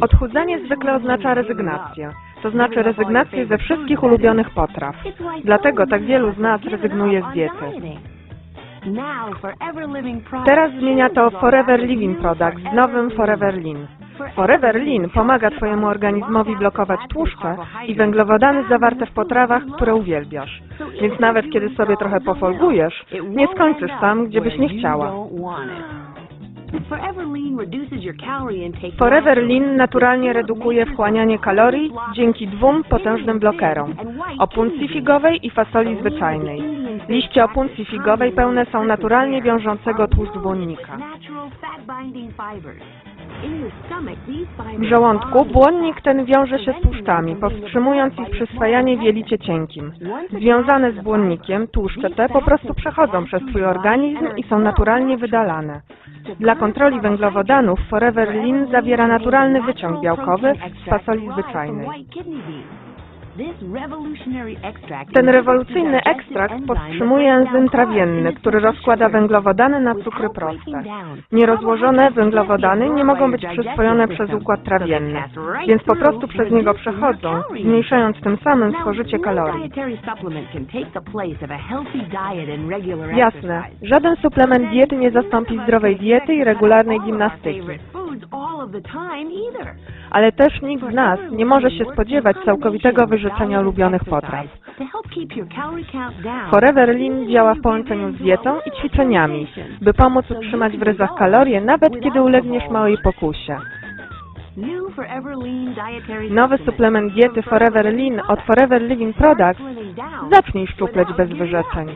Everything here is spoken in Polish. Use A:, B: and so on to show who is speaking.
A: Odchudzanie zwykle oznacza rezygnację, to znaczy rezygnację ze wszystkich ulubionych potraw. Dlatego tak wielu z nas rezygnuje z diety. Teraz zmienia to Forever Living Product z nowym Forever Lean. Forever Lean pomaga Twojemu organizmowi blokować tłuszcze i węglowodany zawarte w potrawach, które uwielbiasz. Więc nawet kiedy sobie trochę pofolgujesz, nie skończysz tam, gdzie byś nie chciała. Forever Lean naturalnie redukuje wchłanianie kalorii dzięki dwóm potężnym blokerom opuncji figowej i fasoli zwyczajnej. Liście opuncji figowej pełne są naturalnie wiążącego tłuszczu błonnika. W żołądku błonnik ten wiąże się z tłuszczami, powstrzymując ich przyswajanie w jelicie cienkim. Związane z błonnikiem, tłuszcze te po prostu przechodzą przez Twój organizm i są naturalnie wydalane. Dla kontroli węglowodanów Forever Lean zawiera naturalny wyciąg białkowy z fasoli zwyczajnej. Ten rewolucyjny ekstrakt powstrzymuje enzym trawienny, który rozkłada węglowodany na cukry proste. Nierozłożone węglowodany nie mogą być przyswojone przez układ trawienny, więc po prostu przez niego przechodzą, zmniejszając tym samym spożycie kalorii. Jasne, żaden suplement diety nie zastąpi zdrowej diety i regularnej gimnastyki. Ale też nikt z nas nie może się spodziewać całkowitego wyrzucenia ulubionych potraw. Forever Lean działa w połączeniu z dietą i ćwiczeniami, by pomóc utrzymać w ryzach kalorie, nawet kiedy ulegniesz małej pokusie. Nowy suplement diety Forever Lean od Forever Living Products. zacznij szczupleć bez wyrzeczeń.